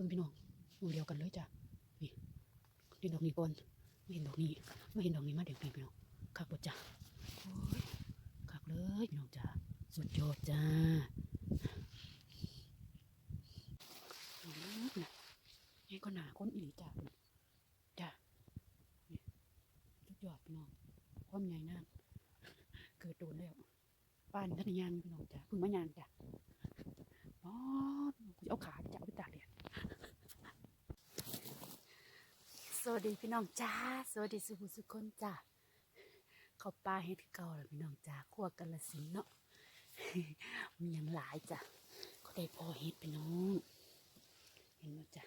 บิ่งพี่น้องมูเดียวกันเลยจ้ะนี่เห็นดอกนี้ก่อนไม่เห็นดอกนี้ไม่เห็นดอกนี้มาเดี๋ยวนี้พี่น้องคักบ่จ้ะคักเลยพี่น้องจ้ะสุดยอดจ้าอืมน่ะนี่ก็หนาคนอีหลีจ้ะจ้ะสุดยอดพี่น้องความใหญ่นางเกิดโดนแล้วป้านทันยานพี่น้องจ้ะเพิ่งมายานจ้ะอ๋อกูจะเอาขาจะเอาไปตากแดดส วัสดีพี่น้องจ้า สวัสดีสุภุสุคนจ้าเขาปลาเฮ็ดเก่าแล้วพี่น้องจ้าคั่วกันละสินเนาะมีอย่างหลายจ้ะก็ได้พอเฮ็ดพี่น้องเห็นไหมจ้ะ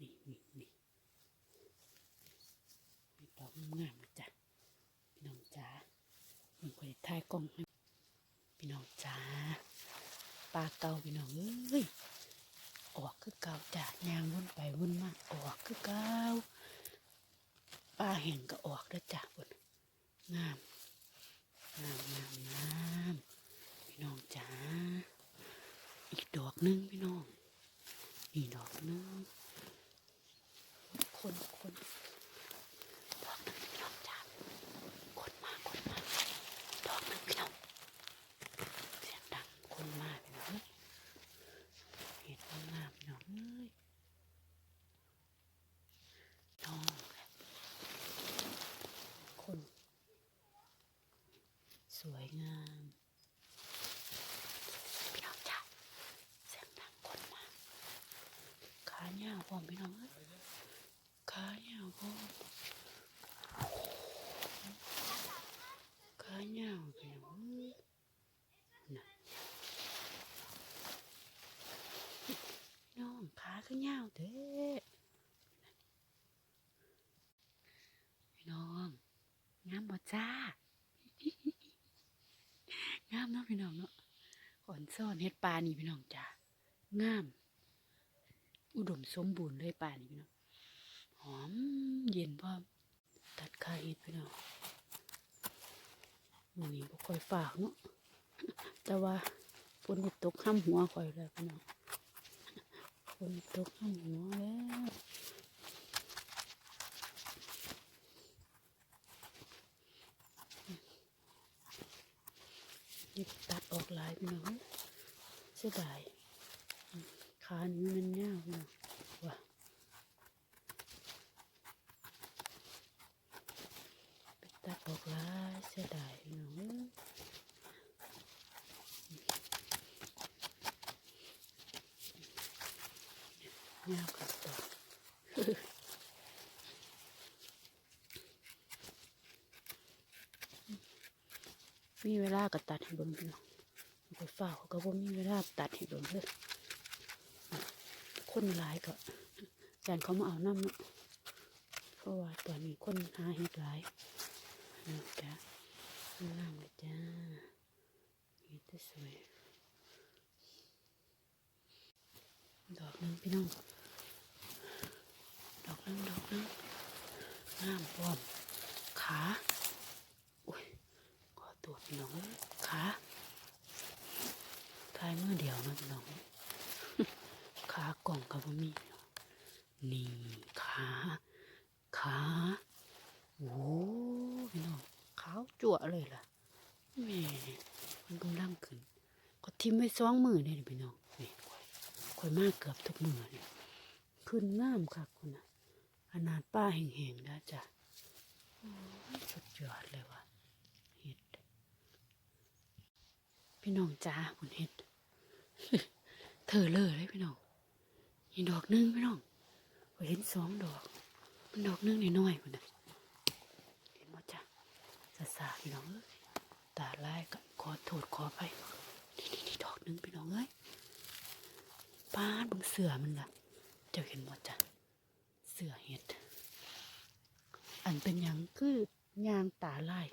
นี่นี่นี่มีดอกงามจ้ะพี่น้องจ้ามันก็ได้ถ่ายกล้องให้พี่น้องจ้าปลาเก่าพี่น้องเอ้ยออกคือเก่าจ้ะยางวนไปวนมาออกคือเก่า แห่งก็ออกด้วจ้ะบนงามงามงามงามพี่น้องจ้าอีกดอกหนึงพี่น้องอีกดอกหนึงคนคนดอกหนึงพี่น้องจ้าคนมาคนมาดอกหนึงพี่น้อง เสียงดังคนมากพี่น้องเอ้ยเห็ดงามพี่น้องเอ้ยน้องคน สวยงามพี่น้องจ้าเสียงดังคนมากขาเหี่ยวพร้อมพี่น้องเอ้ยขาเหี่ยวพร้อมขาเหี่ยวพี่น้องเอ้ย น่ะน้องขาขึ้นยาวเด้พี่น้องงามบ่จ้า งามเนาะพี่น้องเนาะขอนซ่อนเฮ็ดปลานี่พี่น้องจ้างาม อุดมสมบูรณ์เลยปลานี่พี่น้องหอมเย็นพร้อมตัดขาเฮ็ดพี่น้องมือนี้บ่ค่อยฝากเนาะแต่ว่าฝนตกห้ำหัวข่อยแล้วพี่น้องฝนตกห้ำหัวแล้ว นี่ตัดออกหลายพี่น้องเสียดายขานี่มันยาวพี่น้องว่าไปตัดออกหลายเสียดายพี่น้องเอ้ยยาวกับต่อ มีเวลาก็ตัดให้เบิ่งพี่น้องไปฝ้าก็บ่มีเวลาตัดให้เบิ่งเลยคนหลายก็แฟนเขามาเอาน้ำเนาะเพราะว่าตอนนี้คนหาเห็ดหลายนะจ๊ะงามเลยจ้าเห็ดสวยดอกนึงพี่น้องดอกนึงดอกนึงงามพร้อมขา ตัวพี่น้องขาทายมือเดียวนะพี่น้องขากล่องกับมีนี่ขาขาโอ้พี่น้องขาวจั่วเลยล่ะแม่มันกำลังขึ้น ก็ทิ้มไว้สองมือเนี่ยพี่น้องนี่ข่อยข่อยมากเกือบทุกมือเนี่ยขึ้นงามค่ะคุณนะขนาดป้าแห้งๆนะจ้ะสุดยอดเลยว่ะเห็ด พี่น้องจ้าคุณเห็ดเธอเลยเลยพี่น้องอีกดอกนึงพี่น้องข่อยเห็นสองดอก มันดอกนึงน้อยๆคุณนะเห็นว่าจ้ะสาสาพี่น้องเอ้ยตาลายก็ขอโทษขอไปนี่นี่นี่ดอกนึงพี่น้องเอ้ยป้าดเบงเสือมันล่ะเจ้าเห็นหมดจ้ะเสือเห็ด อันเป็นยังคือยางตาลาย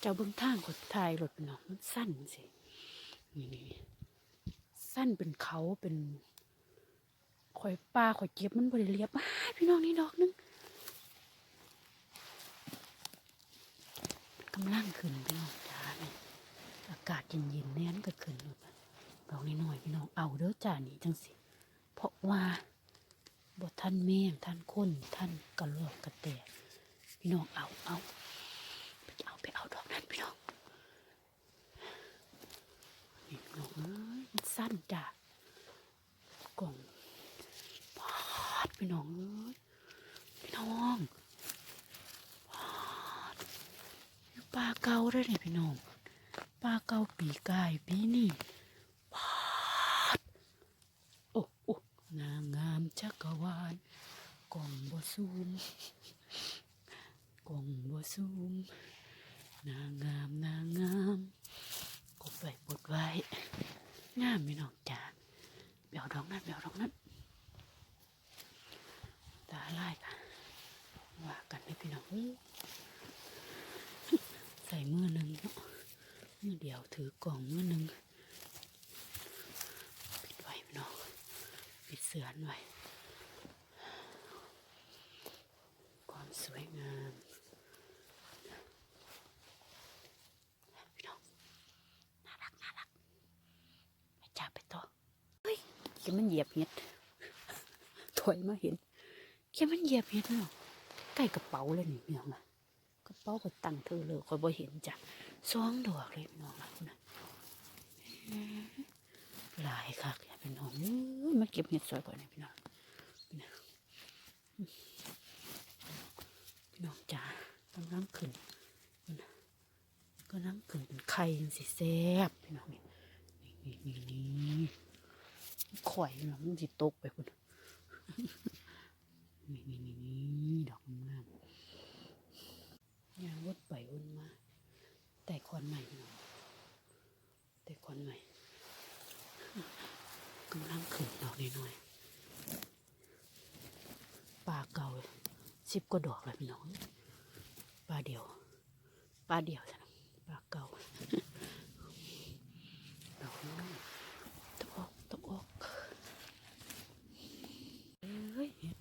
เจ้าเบิ่งทางกดทายรถน้องมันสั้นสิ นี่สั้นเป็นเขาเป็นข่อยปลาข่อยเก็บมันบริเรียบมาพี่น้องนี่ดอกหนึงกำลังขึ้นพี่น้องจ้าเนี่ยอากาศเย็นๆแน่นก็ขึ้นดอกน้อยๆพี่น้องเอาเด้อจ้านี่จังสิ เพราะว่าบทท่านแม่งท่านคนท่านกระโลกกระแตพี่น้องเอาเอาไปเอาไปเอาดอกนั้นพี่น้องนี่พี่น้องเอ้ย มันสั้นจ้ะกล่องพาดพี่น้องเอ้ยพี่น้องพาดอยู่ปลาเกาได้เลยพี่น้องปลาเกาปีกายปีนี่พาดโอ้โอ้นางงามจักรวาลกล่องบ่ซูมกล่องบ่ซูมนางงามนางงาม ไว้บดไว้งามพี่น้องจ้าเบียวดอกนั้นเบียวดอกนั้นตาลายค่ะว่ากันเลยพี่น้องใส่มือหนึ่งเนาะมือเดียวถือกล่องมือหนึ่งปิดไว้พี่น้องปิดเสือนไว้ ความสวยงามพี่น้องน่ารักน่ารักไปจับไปต่อเฮ้ยแค่ มันเหยียบเห็ดถอยมาเห็นแค่มันเหยียบเห็ดเนาะใกล้กระเป๋าเลยนี่พี่นองอะกระเป๋าก็ตั้งเธอเลยคอยบ่เห็นจ้ะสองดอกเลยพี่น้องนะนะหลายคักอย่าเป็นน้องมาเก็บเห็ดสวยก่อนนะพี่น้องพี่น้องพี่น้องจ้ากำลังขึ้นคุณนะกำลังขึ้นเป็นไข่สิแซ่บพี่น้องนี่นี่นี่นี่ ข่อยพี่น้องมันสิตกไปคุณนี่นี่นี่นี่ดอกงามยางวดไปวนมา แต่คอนใหม่แต่คอนใหม่กำลังขึ้นดอกน้อยๆปลาเก่าสิบกว่าดอกเลยพี่น้องปลาเดียวปลาเดียวจ้ะปลาเก่า ดอกน้อยตะออกตะออกเอ้ยเห็ด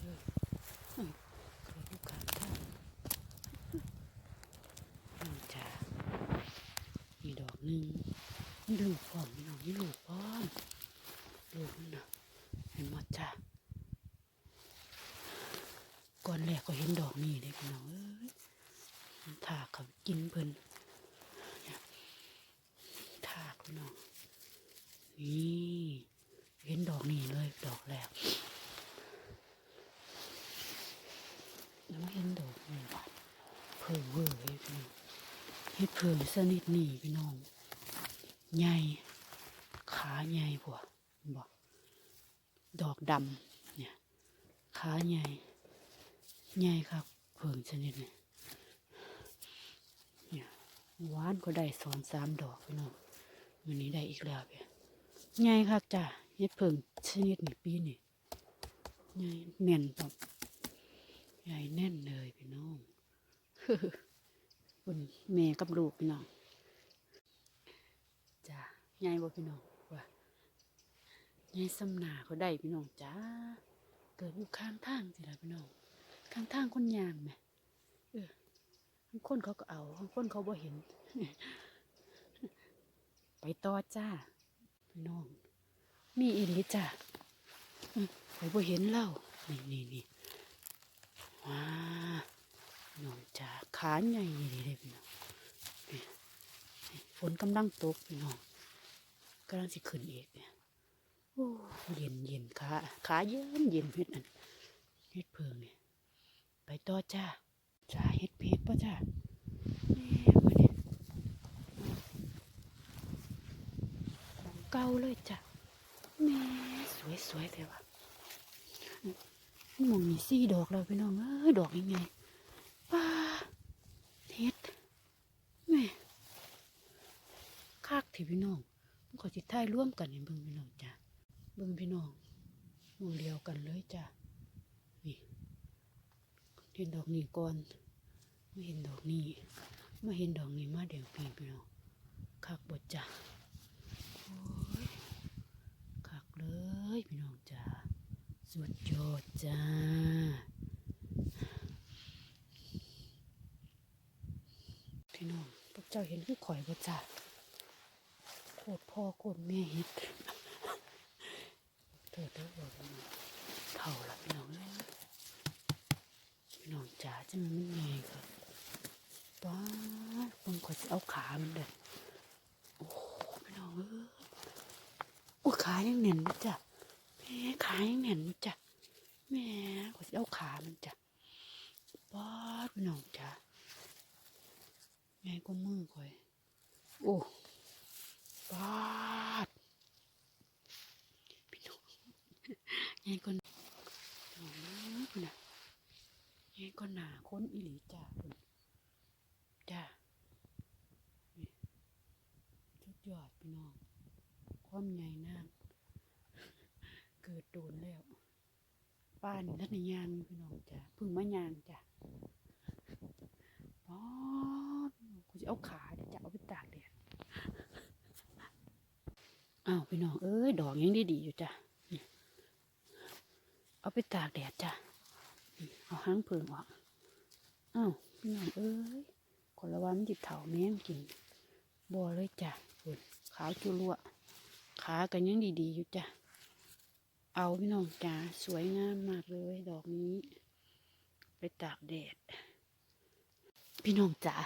เอ้ยเอ้ยเกิดลูกค้าท่านน้องจ๋ามีดอก หนึ่งนี่ลูกพร้อมพี่น้องนี่ลูกพร้อมลูกมันนะเห็นหมดจ้าก่อนแรกก็เห็นดอกนี่เลยพี่น้องเอ้ยถากเขากินเพิ่นเนี่ยถากพี่น้องนี่เห็นดอกนี่เลยดอกแรกแล้วเห็นดอกนี่บาดเพิ่งเวอร์เลยพี่น้องเฮ็ดเพิ่งสนิทนี่พี่น้อง ใหญ่ขาใหญ่พวบอกดอกดำเนี่ยขาใหญ่ใหญ่ครับเพิ่งชนิดนี่เนี่ยหวานก็ได้สองสามดอกพี่น้องวันนี้ได้อีกแล้วเพี่ยใหญ่ครับจ้ะเฮ็ดเพิ่งชนิดนี่ปีนี่ใหญ่แน่นแบบใหญ่แน่นเลยพี่น้องคุณแม่กับลูกพี่น้อง จ้าใหญ่บ่พี่น้องว่าใหญ่สำนาเขาได้พี่น้องจ้าเกิดอยู่ข้างทางสิล่ะพี่น้องข้างทางคนยางไหมเออบางคนเขาก็เอาบางคนเขาบ่เห็น ไปต่อจ้าพี่น้อง มีอีหลีจ้าอืมไปบ่เห็นเล่านี่นี่นี่ว้าน้องจ๋าขาใหญ่เลยเลยพี่น้อง นกำลังตกพี่น้องกำลังสิขึ้นอีกเนี่ยโอ้เย็นเย็นขาขาเย็นเย็นเฮ็ดอันเฮ็ดเพิงเนี่ยไปต่อจ้าจ้าเฮ็ดเพชรป่ะจ้าแม่มาเนี่ยของเก่าเลยจ้ะแม่สวยสวยเลยว่ะหมองมีสี่ดอกแล้วพี่น้องเอ้ยดอกยังไงป้าเฮ็ดแม่ คักที่พี่น้องมันก็สิท้ายร่วมกันให้เบิ่งพี่น้องจ้ะเบิ่งพี่น้องหมองเดียวกันเลยจ้ะนี่เห็นดอกนี้ก่อนไม่เห็นดอกนี้มาเห็นดอกนี้มาเดี๋ยวพี่พี่น้องคักบดจ้ะคักเลยพี่น้องจ้ะสุดยอดจ้าพี่น้องพวกเจ้าเห็นคือข่อยบ่จ้า โคตรพ่อโคตรแม่เฮ็ดเถิดเด้อบอกเท่าละพี่น้องเลยพี่น้องจ๋าจะมันไม่ไงก็ป้าดเบิ่งขอยจะเอาขามันเด้โอ้โหพี่น้องเอ้ยโอ้ขายังแน่นนะจ๊ะแม่ขายังแน่นนะจ๊ะแม่ขอจะเอาขามันจ้ะป้าดพี่น้องจ๋าไงก็มือข่อยโอ้ ปาดพี่น้องไงก็โอ้ยนะไงก็หนาค้นอีหลีจ้าคุณจ้านี่สุดยอดพี่น้อง ความใหญ่นางเกิดโดนแล้วป้านี่ทัดในยางพี่น้องจ้าพึ่งมายางจ้าอ๋อกูจะเอาขาดยวจะเอาไปตากแดด อ้าวพี่น้องเอ้ยดอกยังดีดีๆอยู่จ้ะเอาไปตากแดดจ้ะเอาหางเพิงออกอ้าวพี่น้องเอ้ยคนละวันจิบเถาแม่งกินบัวเลยจ้ะคุณขาวจุลวขากันยังดีดีๆอยู่จ้ะเอาพี่น้องจ้าสวยงามมากเลยดอกนี้ ไปตากแดด พี่น้องจ๋า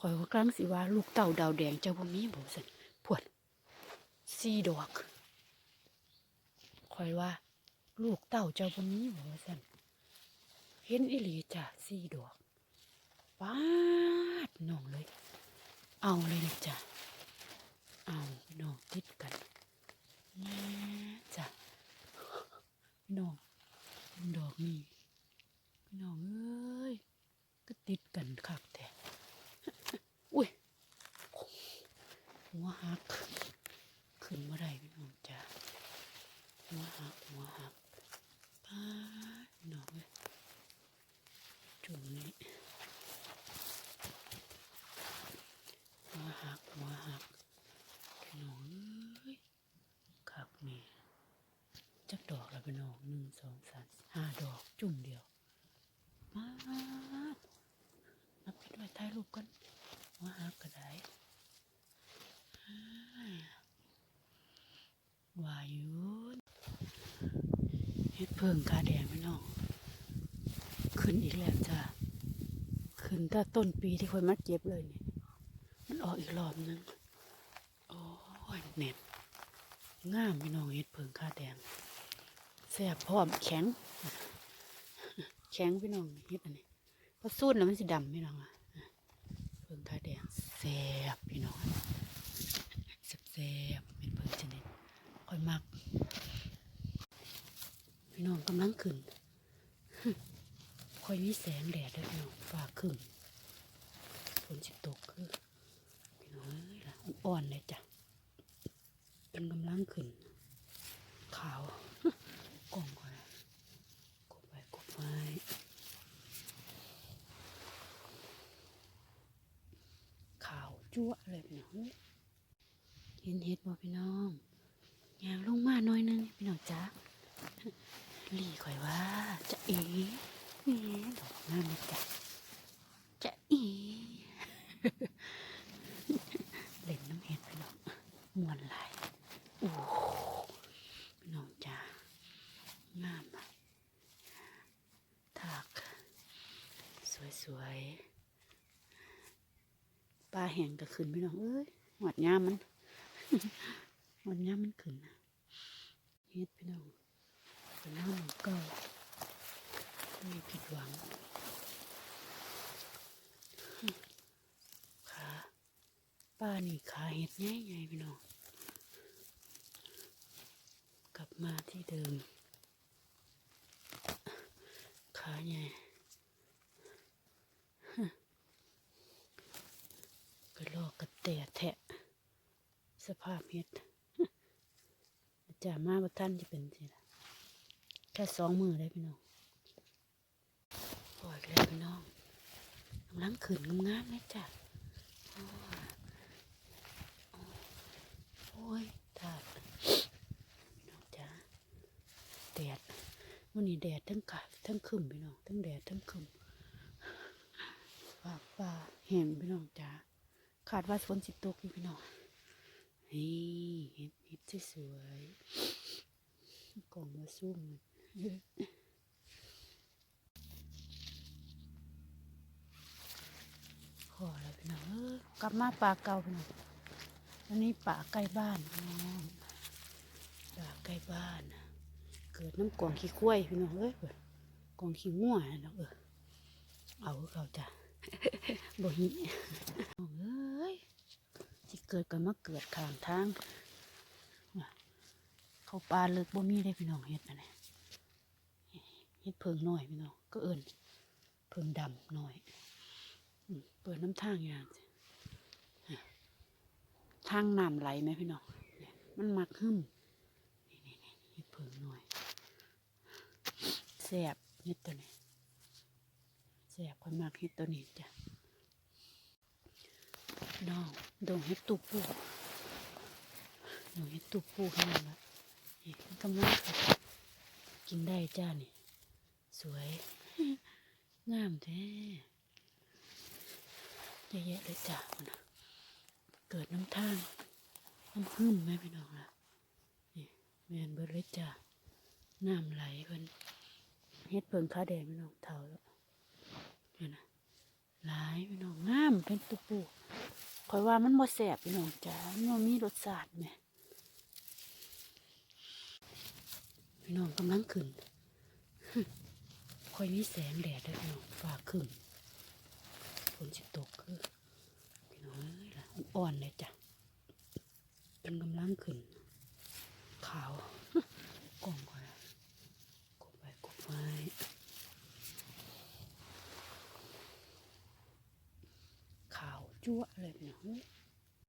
คอยว่ากลางสิว่าลูกเต่าดาวแดงเจ้าบ่มีบ่สัน สี่ดอกคอยว่า ลูกเต่าเจ้าบนนี้หัวสันเห็นอิหลีจ้ะสี่ดอกป้าดน้องเลย เอาเลยจ้ะเอาน้องติดกันแม่จ้ะพี่น้องดอกนี้พี่น้องเอ้ยก็ติดกันคักแต่ อุ้ยหัวหัก ขึ้นเมื่อไรพี่น้องจ้าหัวหักหัวหักป้าดพี่น้องเลยจุ่มนี้หัวหักหัวหักพี่น้องเอ้ยขับนี่จักดอกแล้ว พี่น้องหนึ่งสองสามห้าดอกจุ่มเดียว มานับไปด้วยถ่ายรูปกันหัวหักก็ไดวายุเฮ็ดเพิ่งกาแดงพี่น้อง ขึ้นอีกแล้วจ้าขึ้นแต่ต้นปีที่คนมาเจ็บเลยเนี่ยมันออกอีกรอบนึง โอ้ยเน็ตงามพี่น้องเฮ็ดเพิ่งกาแดง แซ่บพร้อมแข็ง แข็งพี่น้องเฮ็ดอันนี้พอสูดแล้วมันสิดำพี่น้องอะเพิ่งกาแดงแซ่บพี่น้องแซ่บเป็นเพิ่งชนิดค่อยมักพี่น้องกำลังขึ้นค่อยมีแสงแดดด้วยพี่น้องฟ้าครึ้มฝนสิตกคือพี่น้องอ่อ่อนเลยจ้ะเป็นกำลังขึ้นขาว กล่องก่อนนะกบไปกบไปขาว จั่วเลยพี่น้องเห็นเห็ดบ่พี่น้องยางลงมาหน่อยนึงพี่น้องจ้าหลีข่อยว่าจะเอ๋แหมดอกงามเลยจ้ะจะเอ๋เล่นน้ำเห็ดพี่น้องมวนลายโอ้พี่น้องจ้างามถากสวยๆ ปลาแห้งก็ขึ้นพี่น้องเอ้ยหวดย่ามมันวันนี้มันขึ้นนะเฮ็ดพี่น้องเป็นน้ำก็ไม่ผิดหวังขาป้านี่ขาเห็ดใหญ่ๆพี่น้องกลับมาที่เดิมขาใหญ่กระลอกกระ แตแทะสภาพเฮ็ดจ่ามาบ่ท่านจะเป็นสิล่ะแค่สองมือได้พี่น้องปล่อยแล้พี่น้องกำลังขืนงามๆเลยจ้ะโอ้ยโอ้ยถาดพี่น้องจ้าแดดวันนี้แดดทั้งกะทั้งคึมพี่น้องทั้งแดดทั้งคึมฟ้าฟ้าแห้งพี่น้องจ้า ขาดว่าฝนสิตกอยู่พี่น้องนี่เห็ดเห็ดสวยกล่องมาซุ่มพอแล้วพี่น้องกลับมาป่าเก่าพี่น้องอันนี้ป่าใกล้บ้านน้องป่าใกล้บ้าน เกิดน้ำกวางขี้ข้วยพี่น้องเอ้ยเปิดกวางขี้ง่วนะเออเอาเขาจ้ะบ่หิน้องเอ้ยสิ เกิดกันมาเกิดข้างทางเขาปลาเลิกบ่มีได้พี่น้องเฮ็ดอันนี้เฮ็ดเพิงน้อยพี่น้องก็เอิ้นเพิงดำน้อยเปิดน้ำทางอย่างทางน้ำไหลไหมพี่น้องมันมักหึ่มนี่นี่นี่เฮ็ดเพิงน้อยแซ่บเฮ็ดตัวนี้แซ่บคนมากเฮ็ดตัวนี้จ้ะน้อง ดงเห็ดตุปูดงเห็ดตุปูขนาแล้วนี่กำลังกินได้จ้านี่ สวย งามแท้เยอะแยะเลยจ้ามันนะเกิดน้ำท่างน้ำหึ่มไหมพี่น้องล่ะนี่แมนเบิดเลยจ้าน้ำไหลเพิ่นเฮ็ดเพิ่งขาแดงพี่น้องเท่าแล้วนี่นะหลายพี่น้องงามเป็นตุปู คอยว่ามันบ่แสบพี่น้องจ้ามันบ่มีรสชาติแหมพี่น้องกำลังขึ้นคอยมีแสงแดดเด้วยพี่น้องฟ้าครึ้มฝนสิตกคือพี่น้องเอ้ยล่ะอ่อนเลยจ้ะเป็นกำลังขึ้น ขาวกล่องคอยกบไปกบไปขาว จั่วเลยพี่น้อง